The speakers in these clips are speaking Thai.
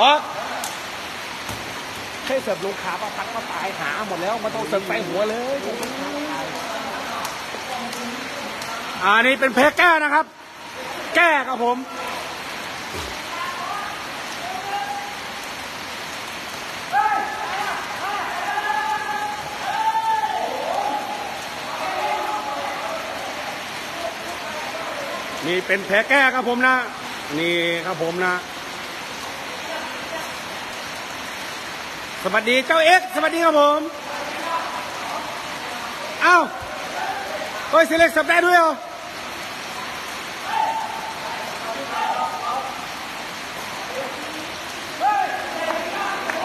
ออกแค่เสิร์ฟลงขาประพัดก็ตายหาหมดแล้วมันต้องเสิร์ฟใส่หัวเลยลงขาก็ตายอ่านี่เป็นแพ้แก้นะครับ แก้ครับผมนี่เป็นแผลแก้ครับผมนะ นี่ครับผมนะ สวัสดีเจ้าเอ็กซ์สวัสดีครับผมเอ้าโอ้ยเซเล็กสับได้ด้วยเหรอ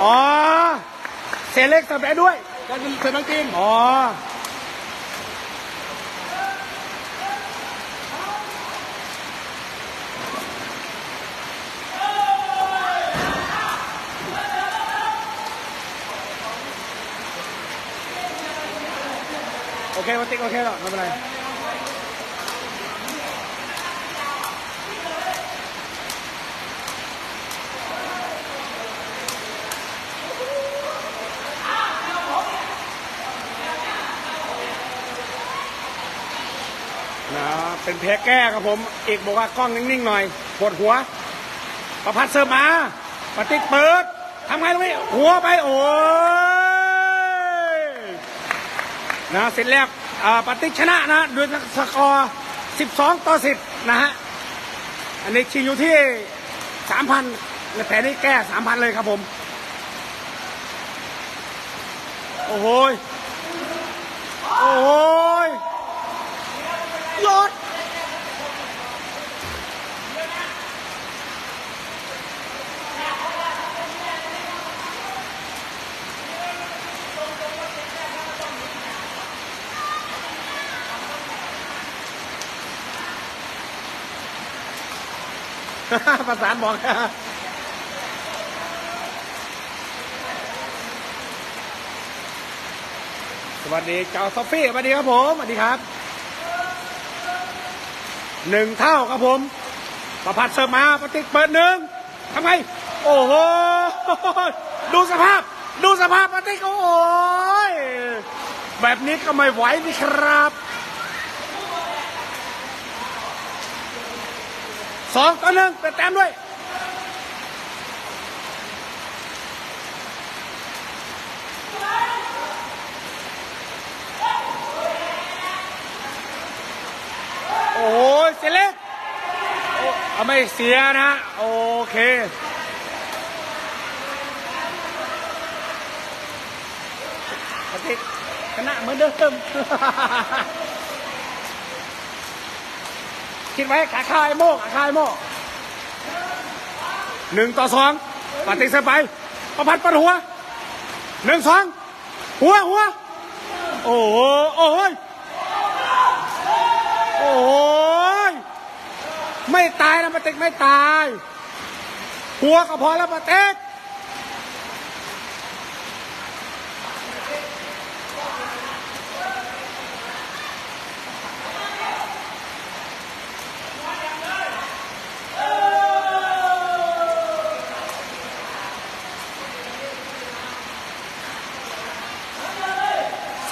อ๋อเซเล็กสับได้ด้วยก็คือเซนังกินอ๋อ อเควันติ๊กโอเคแล้วไม่เป็นไรนะเป็นแพ้แก้ครับผม เอกบอกว่ากล้องนิ่งๆหน่อยปวดหัว ประพัดเสิร์ฟมาปฏิกเปิดทำไงตรงนี้หัวไปโอ้ย นะเสร็จแล้วปฏิชนะนะด้วยสกอร์ 12 ต่อ 10 นะฮะ อันนี้ชิงอยู่ที่ 3,000ในแผลนี้แก้ 3,000 เลยครับผม โอ้โห โอ้โหยอด ประสานบอกสวัสดีเจ้าซอฟฟี่สวัสดีครับผมสวัสดีครับหนึ่งเท่าครับผมประพัดเสิร์ฟมาปฏิกเปิดหนึ่งทำไงโอ้โหดูสภาพ ดูสภาพปฏิกโอ้ยแบบนี้ก็ไม่ไหวนี่ครับ สองต่อหนึ่งเป็นแต้มด้วยโอ้โหเซเล็กโอ้เอาไม่เสียนะ โอเคปฏิชนะเหมือนเดิม คิดไว้ขาคายโม่ขาคายโม่หนึ่งต่อสองปฏิเสธไป ประพัดปัดหัวหนึ่งสองหัวหัว โอ้โหโอ้ยโอ้ยไม่ตายนะปาเต็กไม่ตาย หัวก็พอแล้วปาเต็ก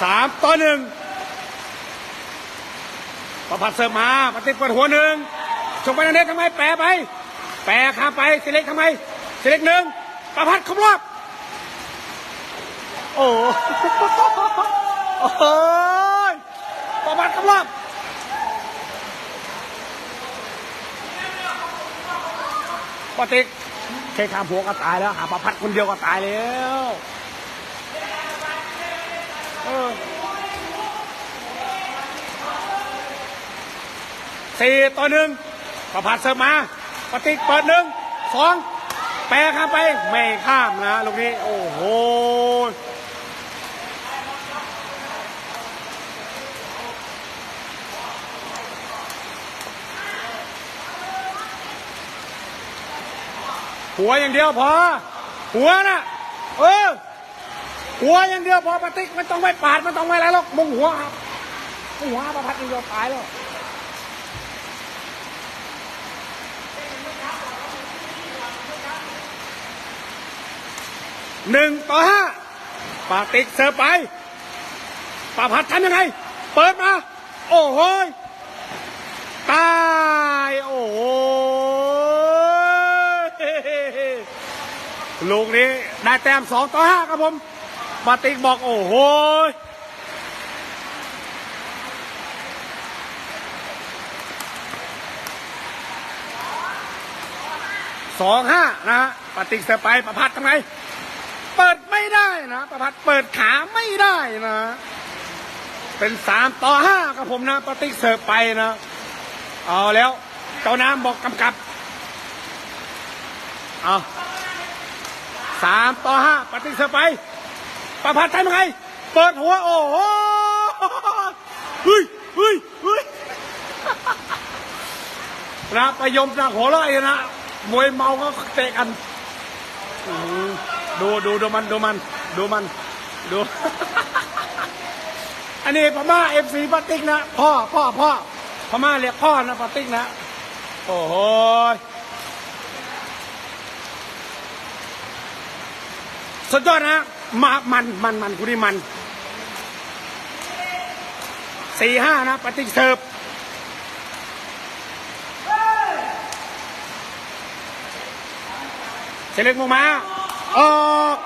สามต่อหนึ่งประพัดเสิร์ฟมาปฏิกเปิหัวหนึ่งส่งไปนันเดชทำไมแปรไป แปรข้ามไปเสเล็กทำไมเสเล็กหนึ่งประพัดครบรอบโอ้โหประพัดครบรอบปฏิกแค่ข้ามหัวก็ตายแล้วหาประพัดคนเดียวก็ตายแล้ว สี่ต่อหนึ่งประพัดเสิร์ฟมาปฏิกเปิดหนึ่งสองแปรข้ามไปไม่ข้ามนะลูกนี้ โอ้โหหัวอย่างเดียวพอ หัวนะเออ หัวอย่างเดียวพอปฏิกมันต้องไม่ปาดมันต้องไม่อะไรหรอกมุงหัวครับมุงหัวประพัดอย่างเดียวตายแล้วหนึ่งต่อห้าปาติกเสิร์ฟไปปาพัดทำยังไง เปิดมา โอ้โหตายโอ้โหยลูกนี้ได้แต้มสองต่อห้าครับผม ปาติกบอกโอ้โหสองห้านะฮะปฏิกเสร์ฟไปประพัดทำไงเปิดไม่ได้นะประพัดเปิดขาไม่ได้นะ เป็นสามต่อห้าครับผมนะปฏิกเสิร์ฟไปนะ เอาแล้วเจ้าน้ำบอกกำกับ เอาสามต่อห้าปฏิกเสิร์ฟไป ประพัดทำยังไง เปิดหัว โอ้โหเฮ้ยเฮ้ยเฮ้ยนะประยมนะหัวเราะเลยนะมวยเมาก็เตะกันดูดูดูมันดูมัน ดูมัน ดู อันนี้พม่าเอฟซีปาติกนะพ่อพ่อพ่อพม่าเรียกพ่อนะปาติกนะ โอ้โหสุดยอดนะ มามันมันมันคุณนี่มันสี่ห้านะปาติเสิร์ฟเซเล็กลงมาออก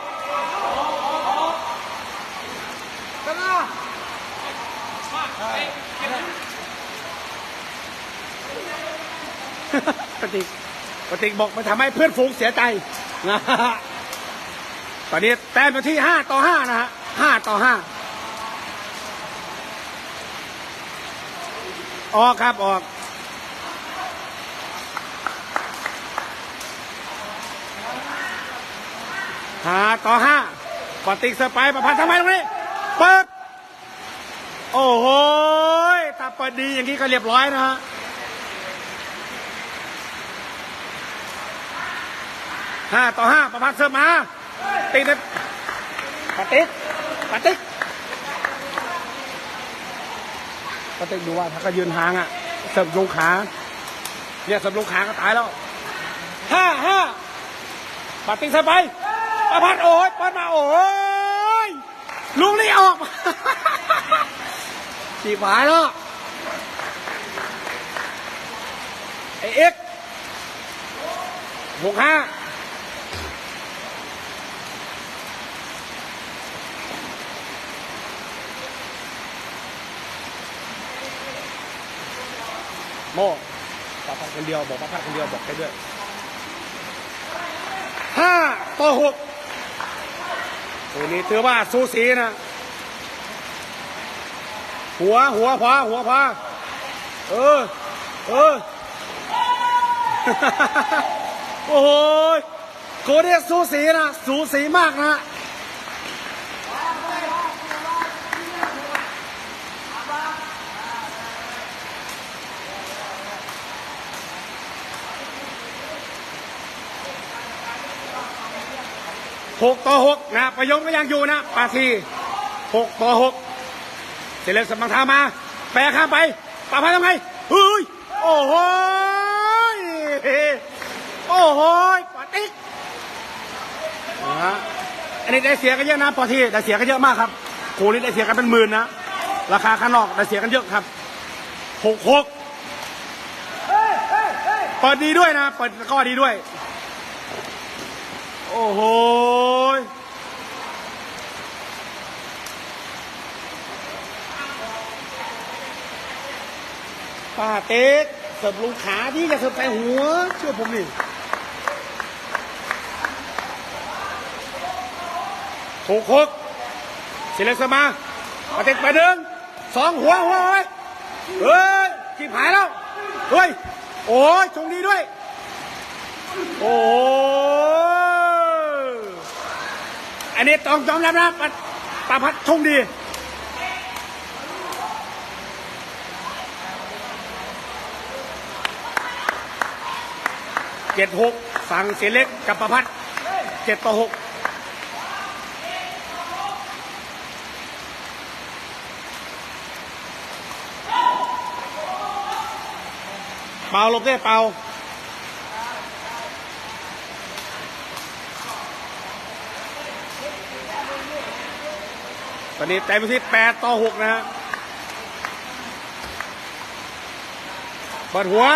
ปฏิปฏิบอกมาทำให้เพื่อนฝูงเสียใจนะ ตอนนี้แต้มอยู่ที่ห้าต่อห้านะฮะห้าต่อห้าออกครับออกห้าต่อห้าปฏิกเสร์ฟไปประพันธ์ทำไมตรงนี้เปิด โอ้โหยถ้าเปิดดีอย่างนี้ก็เรียบร้อยนะฮะห้าต่อห้าประพันธ์เสิร์ฟมา ตีในปฏิกปฏิกปฏิกดูว่าถ้าก็ยืนห่างอะเสิร์ฟลงขาเนี่ยเสิร์ฟลงขาก็ตายแล้วห้าห้าปาติงเสร็จไปประพัดโอ้ยปิดมาโอ้ยลุงนี่ออกฉีบหายแล้วไอเอ็กหกห้า โม่ประพัดคนเดียวบอกประพัดคนเดียวบอกไปด้วยห้าต่อหกตัวนี้ถือว่าสูสีนะ หัวหัวพาหัวพาเออ เออ โอ้โหโคเรียสูสีนะ สูสีมากนะ หกต่อหกนะประยงก็ยังอยู่นะปาทีหกต่อหกเสร็จแล้วสมังทามา แปรข้ามไปปาพันทำไงเฮ้ยโอ้โหโอ้โหปาติ๊กนะอันนี้ได้เสียกันเยอะนะปอทีได้เสียกันเยอะมากครับโคนี้ได้เสียกันเป็นหมื่นนะราคาข้างนอกได้เสียกันเยอะครับหกหกเปิดดีด้วยนะเปิดก็ดีด้วย โอ้โหป้าเต๊กเสิร์ฟลงขาที่จะเสิร์ฟใส่หัว เชื่อผมนี่หกหกเสร็จแล้วสมาป้าเต๊กไปหนึ่งสองหัวหัวไว้เฮ้ยจีบหายแล้ว เฮ้ย โอ้ยชงดีด้วย โอ้ย อันนี้ต้องยอมรับนะปะปาพัดชงดีเจ็ดหกฝั่งเสียเล็กกับประพัดเจ็ดต่อหกเปล่าลบได้เปล่า อนนี้เต็มที่แปดต่อหกนะฮะเปิดหัว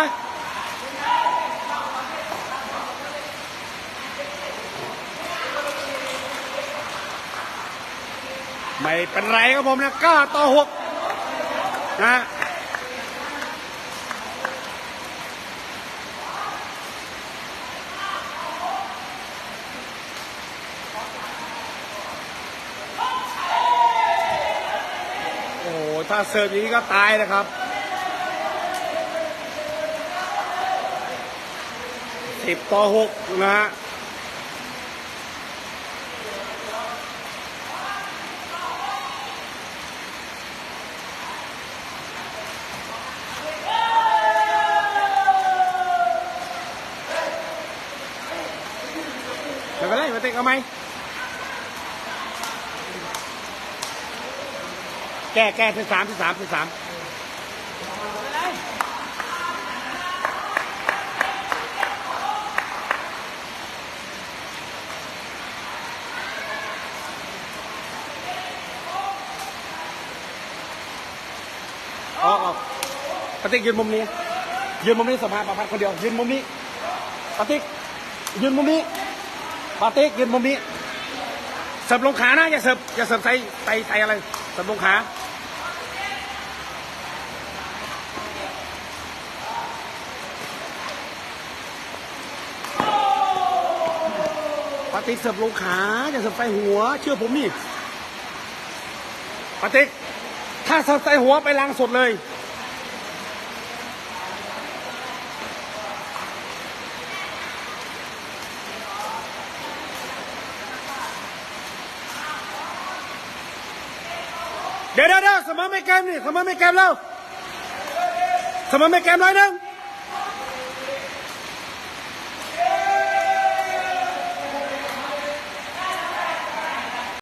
ไม่เป็นไรครับผมนะก้าต่อหกนะ ถ้าเสิร์ฟอย่างนี้ก็ตายนะครับสิบต่อหกนะฮะไม่เป็นไรมาเตะเอาไหม แก้แก้ที่สามที่สามที่สามออกออกปาติ๊กยืนมุมนี้ ยืนมุมนี้สภาประพัดคนเดียว ยืนมุมนี้ปาติ๊กยืนมุมนี้ปาติ๊กยืนมุมนี้เสิร์ฟลงขานะ อย่าเสิร์ฟอย่าเสิร์ฟใส่ใส่ใส่อะไรเสิร์ฟลงขาาติกเสิร์ฟลงขาอย่าเสิร์ฟใส่หัว เชื่อผมนี่ปาติกถ้าเสิร์ฟใส่หัวไปล้างสดเลย เดี๋ยวเดี๋ยวเดี๋ยวเสมอไม่เกมนี่เสมอไม่เกมแล้วเสมอไม่เกมร้อยหนึ่ง